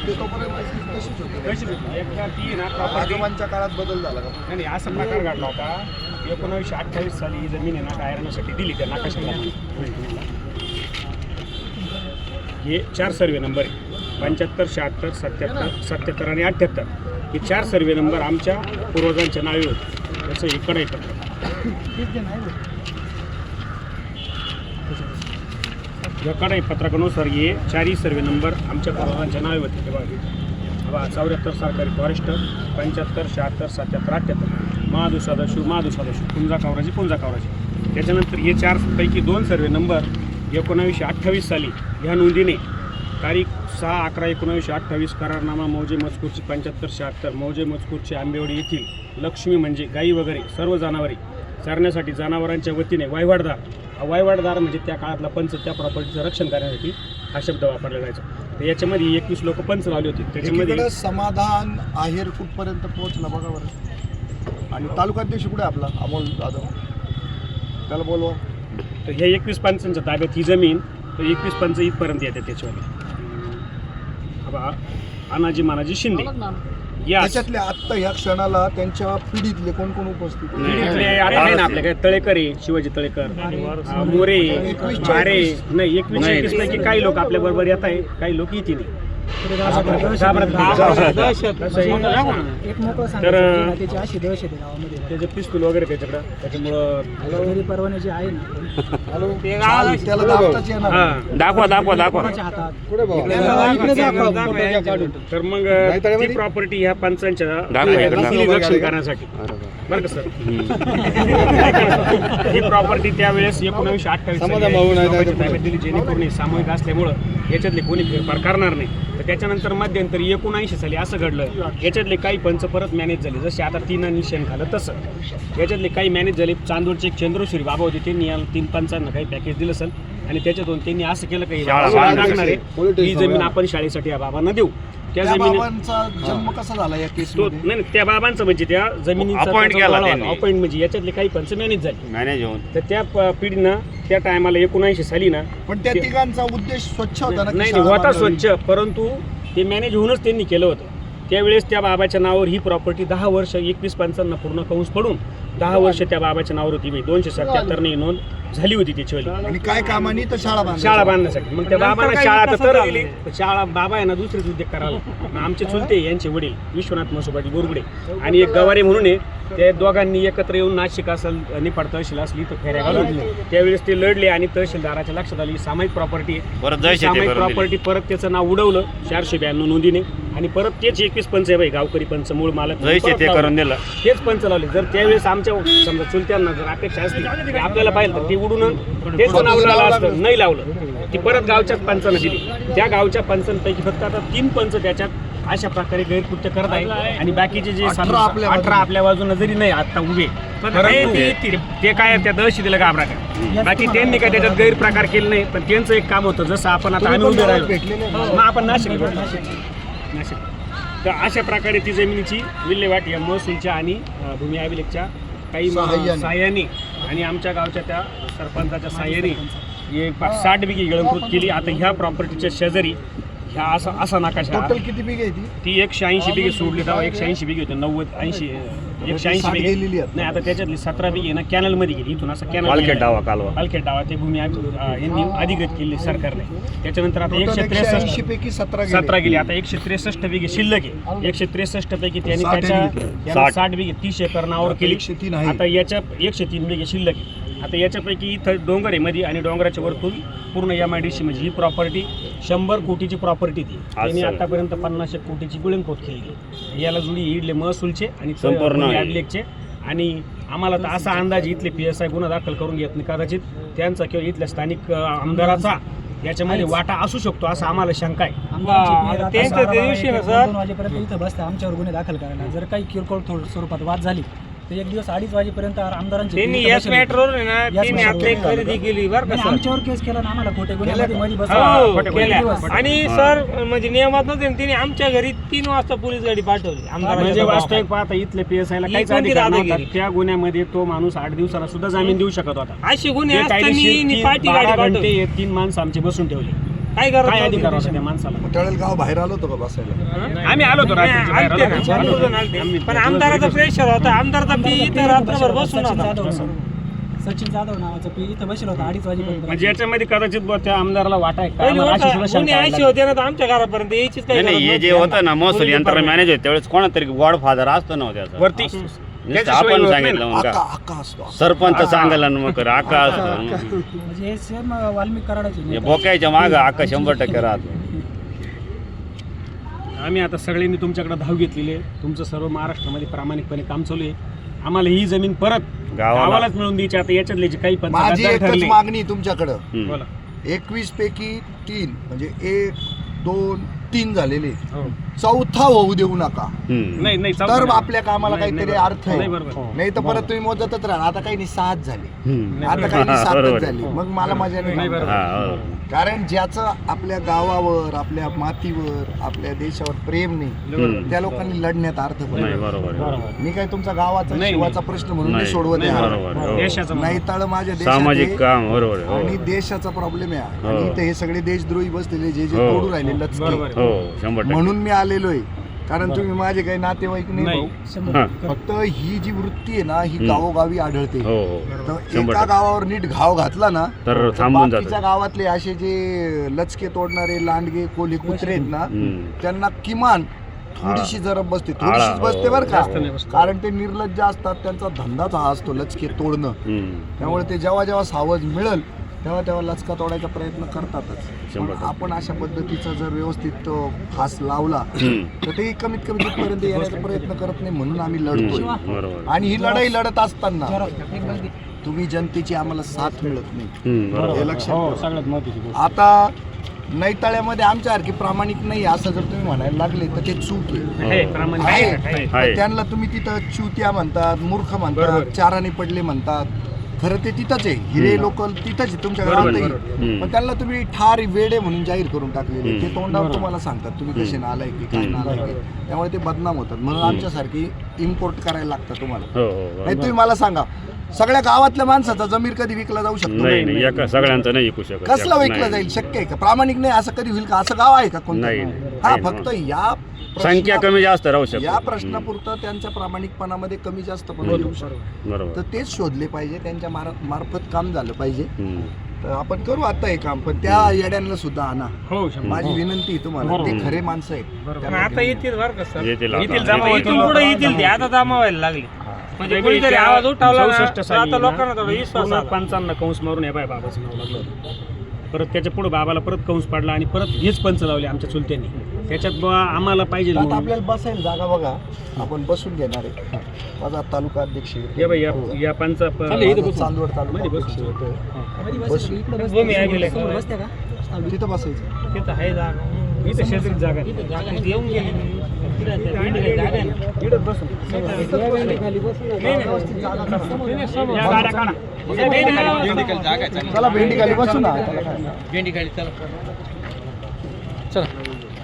होते तोपर्यंत तशीच आजोबांच्या काळात बदल झाला का? नाही असा प्रकार घडला होता. एकोणावीसशे अठ्ठावीस साली ही जमीन आहे ना डायरनासाठी दिली त्या नाकाशाला. हे चार सर्वे नंबर आहे. पंच्याहत्तर शहात्तर सत्याहत्तर सत्याहत्तर आणि अठ्ठ्याहत्तर. हे चार सर्वे नंबर आमच्या पूर्वजांच्या नावे होते. त्याचं इकडं एकत्र. याकडे पत्रकानुसार हे चारही सर्वे नंबर आमच्या प्रभागांच्या नावे होते तेव्हा बघा चौऱ्याहत्तर सरकारी फॉरेस्ट पंच्याहत्तर शहात्तर सत्याहत्तर अठ्ठ्याहत्तर महादू सदाशिव महादू सदाशिव. पुंजा कावराजी पुंजा कावराजी त्याच्यानंतर हे चार पैकी दोन सर्वे नंबर एकोणावीसशे अठ्ठावीस साली. ह्या नोंदीने तारीख सहा अकरा एकोणावीसशे अठ्ठावीस करारनामा मौजे मजकूरची पंच्याहत्तर शहात्तर. मौजे मजकूरची आंबेवडी येथील लक्ष्मी म्हणजे गाई वगैरे सर्व जनावरे चारण्यासाठी जनावरांच्या वतीने वायवाडदार. हा वायवाडदार म्हणजे त्या काळातला पंच त्या प्रॉपर्टीचं रक्षण करण्यासाठी हा शब्द वापरला जायचा. तर याच्यामध्ये एकवीस लोक पंच लावले होते. त्याच्यामध्ये समाधान आहेर कुठपर्यंत पोहोचला बघा बरं. आणि तालुकाध्यक्ष कुठे आपला? अमोल जाधव. त्याला बोलवा. तर ह्या एकवीस पंचांच्या ताब्यात ही जमीन तर एकवीस पंच इथपर्यंत येते त्याच्यामध्ये. बघा, अनाजी मानाजी शिंदे. त्याच्यातले आत्ता ह्या क्षणाला त्यांच्या पिढीतले कोण कोण उपस्थित आहे ना आपल्याकडे. तळेकर आहे शिवाजी तळेकर मोरे मारे नाही एकवीस एकवीस पैकी काही लोक आपल्या बरोबर येत आहे काही लोक येते एक मोकळं सांगायचं त्याची अशी दहशत आहे गावामध्ये. त्याचे पिस्तूल वगैरे त्याच्याकडं त्याच्यामुळं घरी परवाने जे आहे ना हा. दाखवा दाखवा दाखवा. तर मग प्रॉपर्टी ह्या पंचांच्या दाखवा इकडे, दिली दाखवा. रक्षण करण्यासाठी. बरं का सर? ही प्रॉपर्टी त्यावेळेस एकोणीसशे अठ्ठावीस दिली जेणेकरून सामूहिक असल्यामुळं याच्यातले कोणी फेरफार करणार नाही. तर त्याच्यानंतर मध्यंतरी एकोणऐंशी साली असं घडलं. याच्यातले काही पंच परत मॅनेज झाले. जसे आता तीन आणि शेण खालं तसं. याच्यातले काही मॅनेज झाले. चांदोडचे एक चंद्रश्री बाबा होते त्यांनी या तीन पंचांना काही पॅकेज दिलं असेल. आणि त्याच्यातून त्यांनी असं केलं काही. लागणार आहे. ही जमीन आपण शाळेसाठी या बाबांना देऊ. त्या त्या जमिनी बाबांचा जन्म कसा झाला या केस तो नाही नाही, त्या बाबांचं म्हणजे त्या जमिनीचा Appoint केला त्यांनी. अपॉइंट म्हणजे याच्यातले काही पंच मॅनेज झाले. मॅनेज होऊन. तर त्या प- पिढीनं त्या टायमाला एकोणऐंशी साली ना पण त्या तिघांचा उद्देश स्वच्छ होता ना की नाही शाळा नाही, होता. स्वच्छ परंतु ते मॅनेज होऊनच त्यांनी केलं होतं. त्यावेळेस त्या बाबाच्या नावावर ही प्रॉपर्टी दहा वर्ष एकवीस पंचांना पूर्ण कंस पडून दहा वर्ष त्या बाबाच्या नावावर होती. बाई दोनशे सत्याहत्तरने नोंद. झाली होती त्याच्यावाली आणि काय कामानी तर शाळा. शाळा बांधण्यासाठी मग त्या बाबांना शाळा तर पण शाळा बाबा आहे ना दुसरेच उद्योग करायला मग आमचे चुलते यांचे वडील विश्वनाथ मसोबाजी बोरगुडे. आणि एक गवारे म्हणून आहे त्या दोघांनी एकत्र येऊन नाशिक असेल निफाड तहसील असली तर फेऱ्या घालून त्यावेळेस ते लढले आणि तहसीलदाराच्या लक्षात आली सामायिक प्रॉपर्टी शेती सामायिक. प्रॉपर्टी परत त्याचं नाव उडवलं चारशे ब्याण्णव नोंदीने. आणि परत तेच एकवीस पंच आहे बाई गावकरी पंच मूळ मालक तेच पंच लावले. जर त्यावेळेस आमच्या समजा चुलत्यांना जर अपेक्षा असली आपल्याला पाहिलं तर ते उडून तेच नाव लावलं असतं? नाही लावलं. ती परत गावच्याच पंचानं दिली. त्या गावच्या पंचांपैकी फक्त आता तीन पंच त्याच्यात अशा प्रकारे गैरकृत्य करत आहे आणि बाकीचे जे अठरा आपल्या बाजूने. अठरा आपल्या बाजूने जरी नाही आता उभे. ते- काय त्या दहशतीला घाबरा बाकी त्यांनी काय त्याच्यात गैरप्रकार केले नाही. पण त्यांचं एक काम होतं जसं आपण आता आम्ही उभे राहिलो? मग आपण नाशिक नाशिक. तर अशा प्रकारे ती जमिनीची विल्हेवाट या महसूलच्या आणि भूमी अभिलेखच्या काही सहाय्याने. आणि आमच्या गावच्या त्या सरपंचाच्या सहाय्याने हे पा- साठ बिघे गिळंकृत केली. आता ह्या प्रॉपर्टीच्या शेजारी ह्या असा असा नकाशा. टोटल किती आहे ती? ती एकशे ऐंशी बिघे सोडली तेव्हा एकशे ऐंशी बिघे होते. नव्वद ऐंशी एकशे ऐंशी साठ बिघे गेलेली आहेत. नाही आता त्याच्यातली सतरा बिघे ना कॅनलमध्ये गेली. इथून असं कॅनल पालखेड डावा कालवा. पालखेड डावा. ते भूमी अभि- अ, यांनी अधिकृत केली सरकारने. त्याच्यानंतर आता टोटल एकशे एकशे त्रेसष्ट पैकी सतरा गेले. सतरा गेली. आता एकशे त्रेसष्ट बिघे शिल्लक आहे. एकशे त्रेसष्ट पैकी त्यांनी साठ त्याच्या साठ. साठ बिघे तीस एकर नावावर आता केली. एकशे तीन आहे. आता याच्या एकशे तीन बिघे शिल्लक आहे. आता याच्यापैकी इथं डोंगर आहे मध्ये आणि डोंगराच्या वरतून पूर्ण एम आय डी सी म्हणजे ही प्रॉपर्टी शंभर कोटीची प्रॉपर्टी ती. त्यांनी असं. आतापर्यंत पन्नास एक कोटीची गुळंकोट केली. याला जुडी इडले महसूलचे आणि संपूर्ण आहे. अभिलेखचे आणि आम्हाला तर असा अंदाज इथले पी एस आय गुन्हा दाखल करून घेत नाही. कदाचित त्यांचा किंवा इथल्या स्थानिक आमदाराचा याच्यामध्ये वाटा असू शकतो असं आम्हाला शंका आहे. त्या दिवशी ना, सर- वाजेपर्यंत इथं बसते आमच्यावर गुन्हे दाखल करायला. जर काही किरकोळ थोड स्वरूपात वाद झाली तर एक दिवस अडीच वाजेपर्यंत आमदारांची त्यांनी इथं याच बसले. मॅटरवर आहे ना याच त्यांनी मॅटरवर आपली झालं. खरेदी केली बरं का नाही, सर आमच्यावर केस केला ना आम्हाला खोटे मध्ये हो, बसवलं. दिवस. आणि सर म्हणजे नियमात नव्हते ना, त्यांनी आमच्या घरी तीन वाजता पोलीस गाडी पाठवली म्हणजे आमदारांच्या वास्तविक पाहता इथले पी एस आयला ही काहीच कोणती अधिकार नव्हता दादागिरी? त्या गुन्ह्यामध्ये तो माणूस आठ दिवसाला सुद्धा जामीन देऊ शकत होता असे गुन्हे तीन- बारा गाडी घंटे हे तीन माणसं आमचे बसून ठेवले काय करत काय नव्हते. अधिकार होता त्या माणसाला? गाव बाहेर आलो होतो का बसायला? आम्ही आलो होतो रात्रीचे बाहेर आलते आलो ना, होतो. भरपूर जण आलते. पण आमदाराचा प्रेशर होता. आमदारचा पी इथं रात्रभर बसून सचिन होता. जाधव सचिन जाधव नावाचा पी इथं बसला होता अडीच वाजेपर्यंत. म्हणजे याच्यामध्ये कदाचित बुवा त्या आमदाराला वाटाय का? पहिली आम्हाला अशी होता, कोणी ऐंशी ना तर आमच्या घरापर्यंत यायचीच काही नाही हे जे. होतं ना महसूल यंत्रणा. मॅनेजर त्यावेळेस कोणातरी गॉड फादर असतो ना हो त्याचा. वरती. आपण सांगितलं मग का? सरपंच सांगायला ना मग आका असतो म्हणजे हे सेम वाल्मिक कराडाचे हे नेते. बोक्याच्या माग आका शंभर टक्के राहतो. आम्ही आता सगळ्यांनी तुमच्याकडे धाव घेतलेली आहे. तुमचं सर्व महाराष्ट्रामध्ये प्रामाणिकपणे काम चालू आहे. आम्हाला ही जमीन परत गावाला. गावालाच मिळून द्यायची. आता याच्यातले जे काही पण माझी गद्दार एकच ठरले मागणी तुमच्याकडं. हम्म. बोला. एकवीस पैकी तीन म्हणजे एक दोन तीन झालेले हो. चौथा होऊ देऊ नका. नाही नाही चालतं तर नाही. आपल्या कामाला नाही, काहीतरी नाही, अर्थ आहे नाही, बरोबर. नाही तर परत तुम्ही मोजतच राहा आता काही नाही सात झाले हम्म. आता काही नाही सातच. झाली मग मला मजा नाही, नाही बरोबर. हा, बरोबर. कारण ज्याचं आपल्या गावावर आपल्या मातीवर आपल्या देशावर प्रेम नाही. त्या लोकांनी लढण्यात अर्थ नाही नाही. बरोबर आहे. मी काय तुमचा गावाचा नाही, शिवाचा प्रश्न म्हणून नाही नाही, सोडवत नाही, आहे. बरोबर आहे. हो. देशाचं नाही तळ माझ्या देशात सामाजिक आहे. काम बरोबर आहे. आणि हो. देशाचा प्रॉब्लेम आहे हो. आणि इथे हे सगळे देशद्रोही बसलेले जे जे हो. तोडू राहिले लचके बरोबर आहे. हो शंभर टक्के म्हणून मी आलेलो आहे कारण तुम्ही माझे काही नातेवाईक नाही. भाऊ. हा. फक्त ही जी वृत्ती आहे ना ही. गावोगावी आढळते हो हो तर शंभर एका टक्के. गावावर नीट घाव घातला ना तर बाकीच्या गावातले असे जे लचके तोडणारे लांडगे कोली कुत्रे आहेत ना हम्म. त्यांना किमान थोडीशी जरब बसते थोडीशीच हो. बसते बरं जास्त नाही का बसत. कारण ते निर्लज्ज असतात त्यांचा धंदाच हा असतो लचके तोडणं हम्म. त्यामुळे ते जेव्हा जेव्हा सावध मिळेल तेव्हा तेव्हा लचका तोडायचा प्रयत्न करतातच. पण. आपण अशा पद्धतीचा जर व्यवस्थित तो फास लावला. तर ते कमीत कमी तिथपर्यंत येण्याचा प्रयत्न करत नाही म्हणून आम्ही लढतोय. बरोबर. आणि ही लढाई लढत असताना. तुम्ही जनतेची आम्हाला साथ मिळत नाही. हे लक्षात हो आता नैताळ्यामध्ये आमच्यासारखी प्रामाणिक नाही असं जर तुम्ही म्हणायला लागले तर ते चूक आहे. पण त्यांना तुम्ही तिथं चुत्या म्हणतात मूर्ख. म्हणतात चाराने पडले म्हणतात. खरं ते तिथंच आहे हिरे. लोक तिथंच आहे तुमच्या बरोबर, गावातही बरोबर. हम्म. पण त्यांना तुम्ही ठार वेडे म्हणून जाहीर करून टाकलेले हम्म. ते तोंडावर तुम्हाला सांगतात तुम्ही कसे नालाय की काय हम्म. नालाय की त्यामुळे ते बदनाम होतात म्हणून हम्म. आमच्यासारखी इम्पोर्ट करायला लागतं तुम्हाला हो हो नाही बरोबर. तुम्ही मला सांगा सगळ्या गावातल्या माणसाचा जमीर कधी विकला जाऊ शकतो नाही नाही एका सगळ्यांचं नाही ऐकू शकत कसला नाही. विकला जाईल शक्य आहे का प्रामाणिक नाही असं कधी होईल का असं गाव आहे का कोणतं नाही, नाही. हा नाही, फक्त या संख्या कमी जास्त राहू या शकते प्रश्नापुरतं त्यांच्या प्रामाणिकपणामध्ये कमी जास्त पण हम्म. होऊ शकतं बरोबर तर तेच शोधले पाहिजे त्यांच्या मार- मार्फत काम झालं पाहिजे. तर आपण करू आता हे काम पण त्या येड्यांना सुद्धा आणा हो माझी विनंती आहे तुम्हाला ते. खरे माणसं आहेत त्यांना आता घेऊन या. येतील बरं का सर येतील आता. येतील जमा इथून. पुढे येतील ते आता जमा व्हायला लागले म्हणजे कोणीतरी आवाज उठवला ना, तर आता लोकांना थोडा विश्वास पूर्ण आला. पंचावन्न कंस मारून हे बाय बाबाचं नाव लागलं होतं परत त्याच्या पुढे बाबाला परत कंस पाडला आणि परत हेच पंच लावले आमच्या चुलत्यांनी. त्याच्यात बुवा आम्हाला पाहिजे आता म्हणून. आपल्याला बसायला जागा बघा. आपण बसून घेणार आहे. माझा तालुका अध्यक्ष. हे बाई या या पंचा प- माझा चांदवड तालुका मध्ये अध्यक्ष बसून. होतो. बसते का? तिथं बसायचं. तिथं आहे जागा. इथं शेजारी जागा आहे. येऊन गेली. इथंच बसून. या गाड्या काढा. चला. भेंडी खाली बसू ना त्याला काय.